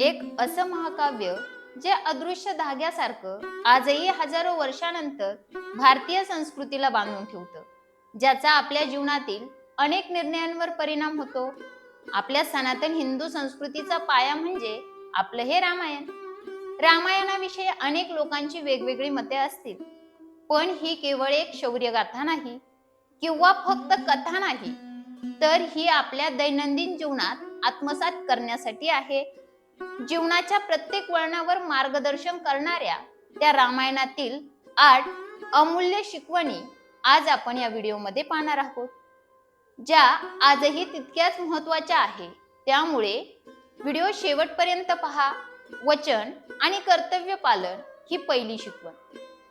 एक असं महाकाव्य जे अदृश्य धाग्यासारखं आजही हजारो वर्षानंतर भारतीय संस्कृतीला बांधून ठेवतं. ज्याचा आपल्या जीवनातील अनेक निर्णयांवर परिणाम होतो. आपल्या सनातन हिंदू संस्कृतीचा पाया म्हणजे आपलं हे रामायण. रामायणाविषयी अनेक लोकांची वेगवेगळी मते असतील. पण ही केवळ एक शौर्यगाथा नाही किंवा फक्त कथा नाही तर ही आपल्या दैनंदिन जीवनात आत्मसात करण्यासाठी आहे. जीवनाच्या प्रत्येक वळणावर मार्गदर्शन करणाऱ्या त्या रामायणातील आठ अमूल्य शिकवणी आज आपण या व्हिडिओमध्ये पाहणार आहोत ज्या आजही तितक्याच महत्त्वाच्या आहे. त्यामुळे व्हिडिओ शेवटपर्यंत पहा वचन आणि कर्तव्य पालन ही पहिली शिकवण.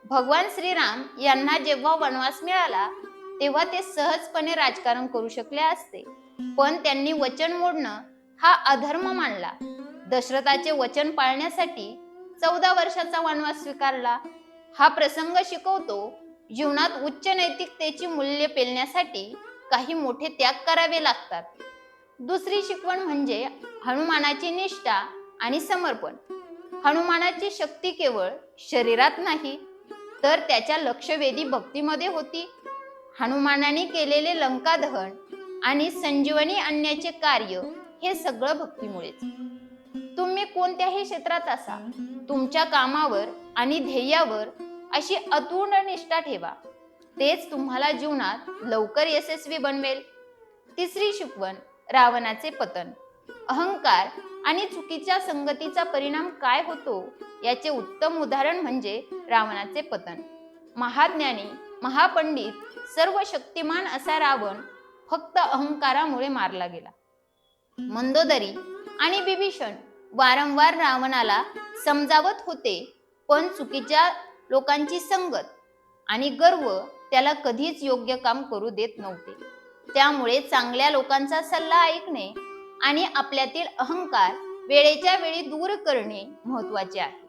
भगवान श्रीराम यांना जेव्हा वनवास मिळाला तेव्हा ते सहजपणे राजकारण करू शकले असते. पण त्यांनी वचन मोडणं हा अधर्म मानला. दशरथाचे वचन पाळण्यासाठी चौदा वर्षाचा वनवास स्वीकारला. हा प्रसंग शिकवतो जीवनात उच्च नैतिकतेची मूल्य पेलण्यासाठी काही मोठे त्याग करावे लागतात. दुसरी शिकवण म्हणजे हनुमानाची निष्ठा आणि समर्पण. हनुमानाची शक्ती केवळ शरीरात नाही तर त्याच्या लक्षवेधी भक्तीमध्ये होती. हनुमानाने केलेले लंकादहन आणि संजीवनी आणण्याचे कार्य हे सगळं भक्तीमुळेच. तुम्ही कोणत्याही क्षेत्रात असा. तुमच्या कामावर आणि ध्येयावर अशी अतूट निष्ठा ठेवा. तेच तुम्हाला जीवनात लवकर यशस्वी बनवेल. तिसरी शिकवण रावणाचे पतन. अहंकार आणि चुकीच्या संगतीचा परिणाम काय होतो याचे उत्तम उदाहरण म्हणजे रावणाचे पतन. महाज्ञानी महापंडित सर्व शक्तिमान असा रावण फक्त अहंकारामुळे मारला गेला. मंदोदरी आणि बिभीषण वारंवार रावणाला समजावत होते. पण चुकीच्या लोकांची संगत आणि गर्व त्याला कधीच योग्य काम करू देत नव्हते. त्यामुळे चांगल्या लोकांचा सल्ला ऐकणे आणि आपल्यातील अहंकार वेळेच्या वेळी दूर करणे महत्त्वाचे आहे.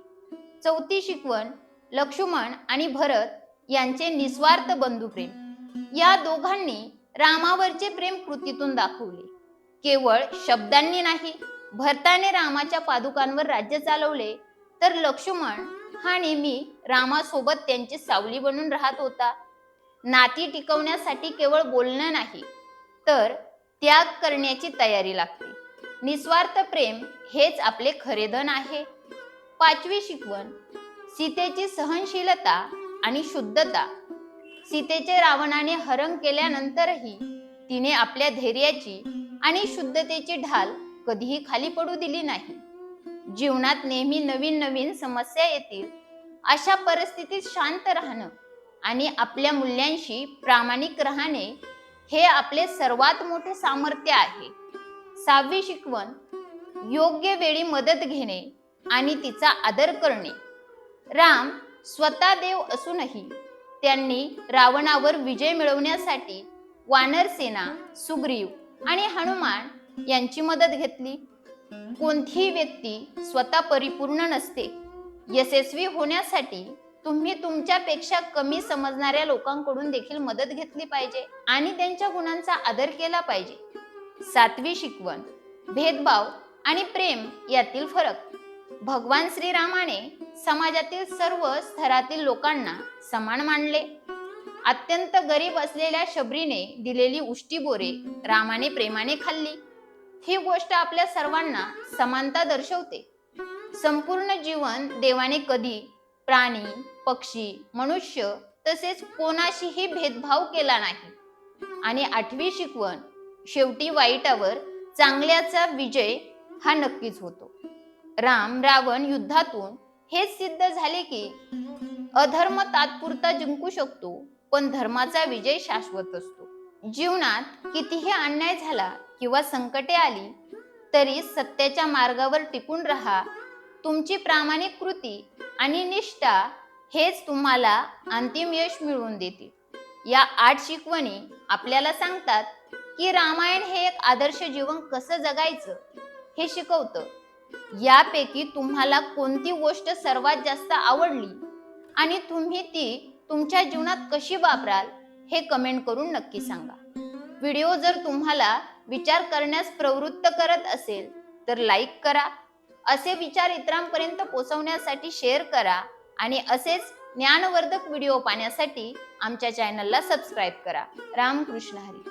चौथी शिकवण लक्ष्मण आणि भरत यांचे निस्वार्थ बंधुप्रेम. या दोघांनी रामावरचे प्रेम कृतीतून दाखवले. केवळ शब्दांनी नाही भरताने रामाच्या पादुकांवर राज्य चालवले तर लक्ष्मण हा नेहमी रामासोबत त्यांची सावली बनून राहत होता. नाती टिकवण्यासाठी केवळ बोलणं नाही तर त्याग करण्याची तयारी लागते निस्वार्थ प्रेम हेच आपले खरे धन आहे. पाचवी शिकवण सीतेची सहनशीलता आणि शुद्धता. सीतेचे रावणाने हरण केल्यानंतरही तिने आपल्या धैर्याची आणि शुद्धतेची ढाल कधीही खाली पडू दिली नाही. जीवनात नेहमी नवीन नवीन समस्या येतील. अशा परिस्थितीत शांत राहणं आणि आपल्या मूल्यांशी प्रामाणिक राहणे हे आपले सर्वात मोठे सामर्थ्य आहे. सहावी शिकवण योग्य वेळी मदत घेणे आणि तिचा आदर करणे. राम स्वतः देव असूनही त्यांनी रावणावर विजय मिळवण्यासाठी वानरसेना सुग्रीव आणि हनुमान यांची मदत घेतली. कोणतीही व्यक्ती स्वतः परिपूर्ण नसते. यशस्वी होण्यासाठी तुम्ही तुमच्यापेक्षा कमी समजणाऱ्या लोकांकडून देखील मदत घेतली पाहिजे आणि त्यांच्या गुणांचा आदर केला पाहिजे. सातवी शिकवण भेदभाव आणि प्रेम यातील फरक. भगवान श्रीरामाने समाजातील सर्व स्तरातील लोकांना समान मानले. अत्यंत गरीब असलेल्या शबरीने दिलेली उष्टी बोरे रामाने प्रेमाने खाल्ली. ही गोष्ट आपल्या सर्वांना समानता दर्शवते. संपूर्ण जीवन देवाने कधी प्राणी पक्षी मनुष्य तसेच कोणाशीही भेदभाव केला नाही. आणि आठवी शिकवण शेवटी वाईटावर चांगल्याचा विजय हा नक्कीच होतो. राम रावण युद्धातून हेच सिद्ध झाले की अधर्म तात्पुरता जिंकू शकतो पण धर्माचा विजय शाश्वत असतो. जीवनात कितीही अन्याय झाला किंवा संकटे आली तरी सत्याच्या मार्गावर टिकून राहा. तुमची प्रामाणिक कृती आणि निष्ठा हेच तुम्हाला अंतिम यश मिळवून देतील या आठ शिकवणी आपल्याला सांगतात की रामायण हे एक आदर्श जीवन कसं जगायचं हे शिकवतं. यापैकी तुम्हाला कोणती गोष्ट सर्वात जास्त आवडली आणि तुम्ही ती तुमच्या जीवनात कशी वापराल हे कमेंट करून नक्की सांगा. व्हिडिओ जर तुम्हाला विचार करण्यास प्रवृत्त करत असेल तर लाईक करा. असे विचार इतरांपर्यंत पोहोचवण्यासाठी शेअर करा आणि असेच ज्ञानवर्धक व्हिडिओ पाहण्यासाठी आमच्या चॅनलला सबस्क्राईब करा. रामकृष्ण हरी.